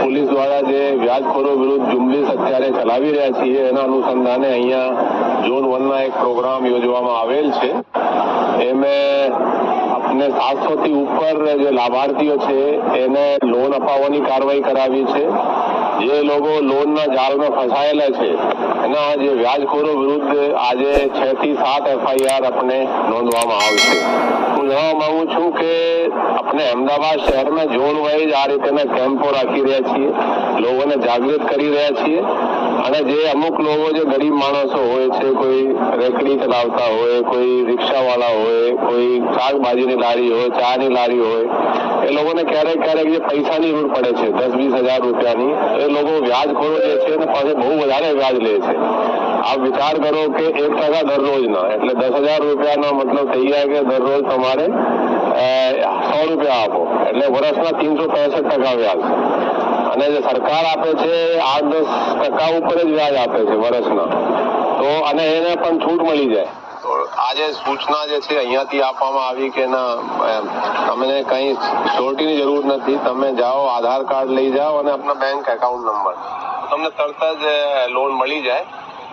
Police દ્વારા જે વ્યાજખોરો વિરુદ્ધ ઝુંબેશ અત્યારે ચલાવી રહ્યા છીએ, એના અનુસંધાને અહીંયા ઝોન વનના એક પ્રોગ્રામ યોજવામાં આવેલ છે. એમાં આપણે સાતસોથી ઉપર જે લાભાર્થીઓ છે, એને લોન અપાવવાની કાર્યવાહી કરાવી છે. જે લોકો લોનના જાળમાં ફસાયેલા છે, એના જે વ્યાજખોરો વિરુદ્ધ આજે છ થી સાત એફઆઈઆર આપણે નોંધવામાં આવશે. હું જણાવવા માંગુ છું કે આપણે અમદાવાદ શહેરમાં ઝોન વાઇઝ આ રીતેના કેમ્પો રાખી રહ્યા છીએ. લોકોને જાગૃત કરી રહ્યા છીએ. અને જે અમુક લોકો જે ગરીબ માણસો હોય છે, કોઈ રેકડી ચલાવતા હોય, કોઈ રિક્ષાવાળા હોય, કોઈ શાકભાજીની લારી હોય, ચાની લારી હોય, એ લોકોને ક્યારેક ક્યારેક જે પૈસાની જરૂર પડે છે દસ વીસ હજાર રૂપિયાની, એ લોકો વ્યાજખોરો લે છે અને પાસે બહુ વધારે વ્યાજ લે છે. આપ વિચાર કરો કે એક ટકા દરરોજના, એટલે દસ હજાર રૂપિયાનો મતલબ થઈ જાય કે દરરોજ તમારે સો રૂપિયા આપો. એટલે વર્ષના ત્રણસો પેસઠ ટકા વ્યાજ. અને જે સરકાર આપે છે આઠ દસ ટકા ઉપર જ વ્યાજ આપે છે વર્ષના. તો અને એને પણ છૂટ મળી જાય. આજે સૂચના જે છે, અહીંયાથી આપવામાં આવી કે ના તમને કઈ સિક્યોરિટીની જરૂર નથી. તમે જાઓ, આધાર કાર્ડ લઈ જાઓ અને આપના બેંક એકાઉન્ટ નંબર તમને તરત જ લોન મળી જાય.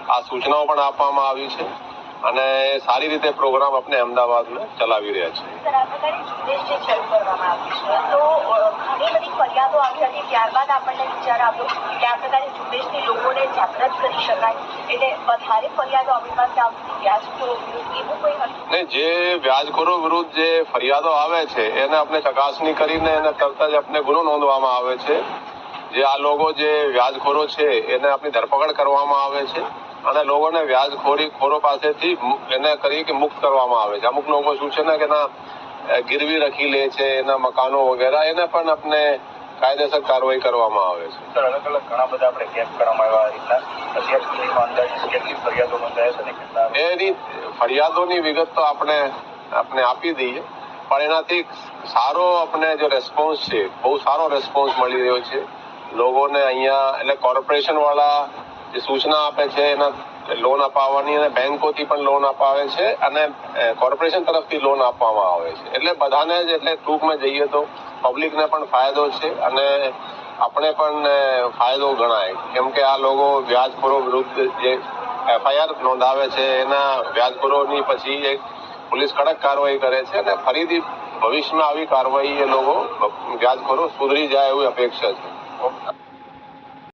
આ સૂચનાઓ પણ આપવામાં આવી છે. અને સારી રીતે પ્રોગ્રામ આપણે અમદાવાદમાં ચલાવી રહ્યા છે સર આ પ્રકારે ઝુંબેશ જે શરૂ કરવામાં આવી છે તો અ, ઘણી બધી ફરિયાદો આવી હતી. ત્યારબાદ આપણને વિચાર આવ્યો કે આ પ્રકારે ઝુંબેશથી લોકોને જાગૃત કરી શકાય. એટલે વધારે ફરિયાદો આપણી પાસે આવતી વ્યાજખોરો વિરુદ્ધ એવું કોઈ હતું? ને જે વ્યાજખોરો વિરુદ્ધ જે ફરિયાદો આવે છે એને આપણે ચકાસણી કરીને એને તરત જ આપણે ગુનો નોંધવામાં આવે છે. જે આ લોકો જે વ્યાજખોરો છે એને આપણી ધરપકડ કરવામાં આવે છે અને લોકોને વ્યાજખોરી ખોરો પાસેથી એને કરી કે મુક્ત કરવામાં આવે છે. અમુક લોકો શું છે ને કે ના ગીરવી રખી લે છે એના મકાનો વગેરે એને પણ આપણે કાયદેસર કાર્યવાહી કરવામાં આવે છે. સર અલગ અલગ ઘણા બધા આપણે કેમ્પ કરવામાં આવ્યા રીતના. અત્યાર સુધીમાં કેટલી ફરિયાદો નોંધાયા છે એની ફરિયાદોની વિગત તો આપણે આપણે આપી દઈએ. પણ એનાથી સારો આપણે જે રેસ્પોન્સ છે બહુ સારો રેસ્પોન્સ મળી રહ્યો છે. લોકોને અહીંયા એટલે કોર્પોરેશન વાળા જે સૂચના આપે છે, એના લોન અપાવવાની અને બેંકોથી પણ લોન અપાવે છે અને કોર્પોરેશન તરફથી લોન આપવામાં આવે છે. એટલે બધાને જ એટલે ટૂંકમાં જઈએ તો પબ્લિકને પણ ફાયદો છે અને આપણે પણ ફાયદો ગણાય. કેમ કે આ લોકો વ્યાજખોરો વિરુદ્ધ જે એફઆઈઆર નોંધાવે છે, એના વ્યાજખોરોની પછી એક પોલીસ કડક કાર્યવાહી કરે છે અને ફરીથી ભવિષ્યમાં આવી કાર્યવાહી એ લોકો વ્યાજખોરો સુધરી જાય એવી અપેક્ષા છે. Oh.